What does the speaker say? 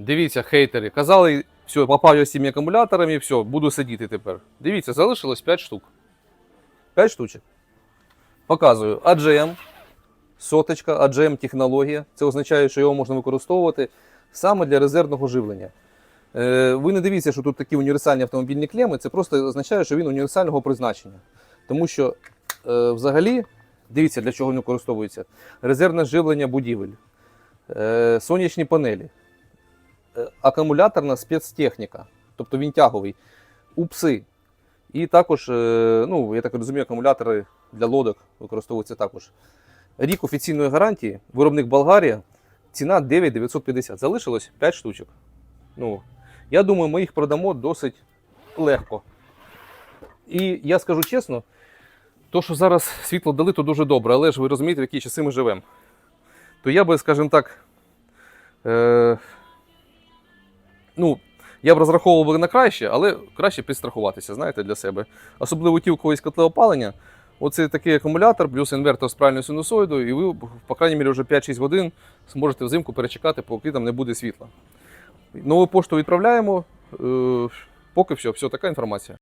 Дивіться, хейтери. Казали, все, попав я з цими акумуляторами, все, буду сидіти тепер. Дивіться, залишилось 5 штук. 5 штучок. Показую. AGM, соточка, AGM технологія. Це означає, що його можна використовувати саме для резервного живлення. Е, ви не дивіться, що тут такі універсальні автомобільні клеми, це просто означає, що він універсального призначення. Тому що е, взагалі, дивіться, для чого він використовується: резервне живлення будівель, е, сонячні панелі, акумуляторна спецтехніка, тобто він тяговий, УПСи. І також, е, ну, я так розумію, акумулятори для лодок використовуються також. Рік офіційної гарантії, виробник Болгарія, ціна 9950. Залишилось 5 штучок. Ну, я думаю, ми їх продамо досить легко. І я скажу чесно, то, що зараз світло дали, то дуже добре, але ж ви розумієте, в які часи ми живемо. То я би, скажімо так, е, ну, я б розраховував на краще, але краще підстрахуватися, знаєте, для себе. Особливо ті, у когось котле опалення. Оце такий акумулятор, плюс інвертор з правильною синусоїдою, і ви, по крайній мірі, вже 5-6 годин зможете взимку перечекати, поки там не буде світла. Нову пошту відправляємо. Е, поки все, все, така інформація.